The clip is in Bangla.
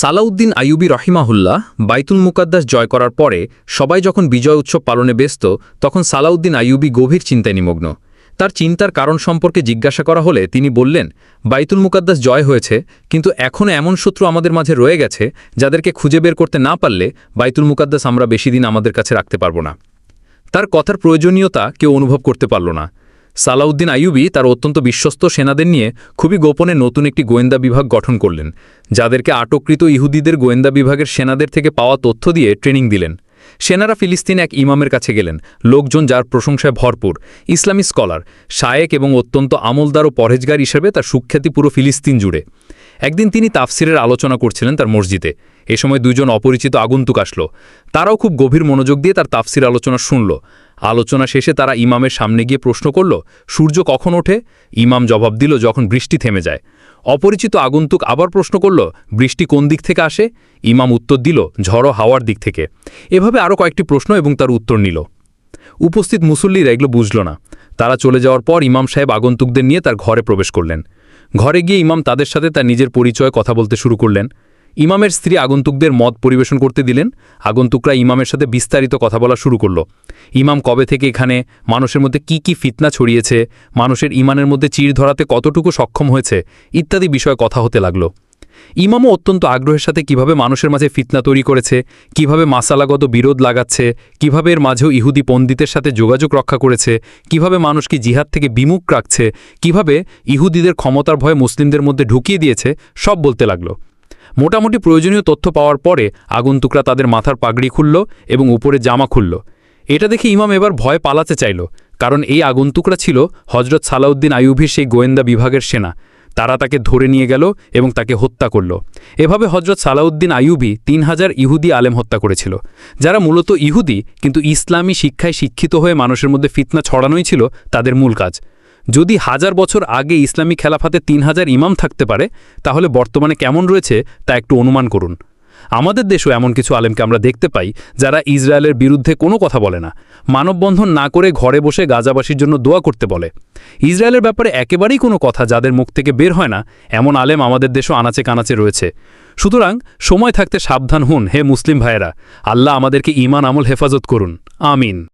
সালাউদ্দিন আইয়ুবী রহিমাহুল্লাহ বাইতুল মুকাদ্দাস জয় করার পরে সবাই যখন বিজয় উৎসব পালনে ব্যস্ত, তখন সালাউদ্দিন আইয়ুবী গভীর চিন্তায় নিমগ্ন। তার চিন্তার কারণ সম্পর্কে জিজ্ঞাসা করা হলে তিনি বললেন, বাইতুল মুকাদ্দাস জয় হয়েছে, কিন্তু এখনও এমন শত্রু আমাদের মাঝে রয়ে গেছে, যাদেরকে খুঁজে বের করতে না পারলে বাইতুল মুকাদ্দাস আমরা বেশি দিন আমাদের কাছে রাখতে পারব না। তার কথার প্রয়োজনীয়তা কেউ অনুভব করতে পারল না। সালাউদ্দিন আইয়ুবী তার অত্যন্ত বিশ্বস্ত সেনাদের নিয়ে খুবই গোপনে নতুন একটি গোয়েন্দা বিভাগ গঠন করলেন, যাদেরকে আটককৃত ইহুদিদের গোয়েন্দা বিভাগের সেনাদের থেকে পাওয়া তথ্য দিয়ে ট্রেনিং দিলেন। সেনারা ফিলিস্তিন এক ইমামের কাছে গেলেন, লোকজন যার প্রশংসায় ভরপুর, ইসলামী স্কলার, শায়েক এবং অত্যন্ত আমলদার ও পরহেজগার হিসেবে তার সুখ্যাতি পুরো ফিলিস্তিন জুড়ে। একদিন তিনি তাফসিরের আলোচনা করছিলেন তার মসজিদে। এ সময় দুজন অপরিচিত আগন্তুক আসলো। তারাও খুব গভীর মনোযোগ দিয়ে তার তাফসির আলোচনা শুনল। আলোচনা শেষে তারা ইমামের সামনে গিয়ে প্রশ্ন করল, সূর্য কখন ওঠে? ইমাম জবাব দিল, যখন বৃষ্টি থেমে যায়। অপরিচিত আগন্তুক আবার প্রশ্ন করল, বৃষ্টি কোন দিক থেকে আসে? ইমাম উত্তর দিল, ঝড়ো হাওয়ার দিক থেকে। এভাবে আরও কয়েকটি প্রশ্ন এবং তার উত্তর নিল। উপস্থিত মুসল্লিরা এগুলো বুঝল না। তারা চলে যাওয়ার পর ইমাম সাহেব আগন্তুকদের নিয়ে তার ঘরে প্রবেশ করলেন। ঘরে গিয়ে ইমাম তাদের সাথে তার নিজের পরিচয় কথা বলতে শুরু করলেন। ইমামের স্ত্রী আগন্তুকদের মদ পরিবেশন করতে দিলেন। আগন্তুকরা ইমামের সাথে বিস্তারিত কথা বলা শুরু করল। ইমাম কবে থেকে এখানে? মানুষের মধ্যে কি কি ফিতনা ছড়িয়েছে? মানুষের ইমানের মধ্যে চির ধরাতে কতটুকু সক্ষম হয়েছে? ইত্যাদি বিষয়ে কথা হতে লাগল। ইমামও অত্যন্ত আগ্রহের সাথে কীভাবে মানুষের মাঝে ফিতনা তৈরি করেছে, কীভাবে মাসালাগত বিরোধ লাগাচ্ছে, কীভাবে এর মাঝেও ইহুদি পণ্ডিতের সাথে যোগাযোগ রক্ষা করেছে, কীভাবে মানুষকে জিহাদ থেকে বিমুখ রাখছে, কীভাবে ইহুদিদের ক্ষমতার ভয়ে মুসলিমদের মধ্যে ঢুকিয়ে দিয়েছে, সব বলতে লাগল। মোটামুটি প্রয়োজনীয় তথ্য পাওয়ার পরে আগন্তুকরা তাদের মাথার পাগড়ি খুলল এবং উপরে জামা খুলল। এটা দেখে ইমাম এবার ভয় পালাতে চাইল, কারণ এই আগন্তুকরা ছিল হজরত সালাউদ্দিন আইয়ুভির সেই গোয়েন্দা বিভাগের সেনা। তারা তাকে ধরে নিয়ে গেল এবং তাকে হত্যা করল। এভাবে হজরত সালাউদ্দিন আইয়ুবি তিন হাজার ইহুদি আলেম হত্যা করেছিল। যারা মূলত ইহুদি, কিন্তু ইসলামী শিক্ষায় শিক্ষিত হয়ে মানুষের মধ্যে ফিতনা ছড়ানোই ছিল তাদের মূল কাজ। যদি হাজার বছর আগে ইসলামী খেলাফাতে তিন হাজার ইমাম থাকতে পারে, তাহলে বর্তমানে কেমন রয়েছে তা একটু অনুমান করুন। আমাদের দেশও এমন কিছু আলেমকে আমরা দেখতে পাই যারা ইসরায়েলের বিরুদ্ধে কোনো কথা বলে না, মানববন্ধন না করে ঘরে বসে গাজাবাসীর জন্য দোয়া করতে বলে। ইসরায়েলের ব্যাপারে একেবারেই কোনো কথা যাদের মুখ থেকে বের হয় না, এমন আলেম আমাদের দেশও আনাচে কানাচে রয়েছে। সুতরাং সময় থাকতে সাবধান হুন, হে মুসলিম ভাইয়েরা, আল্লাহ আমাদেরকে ইমান আমল হেফাজত করুন। আমিন।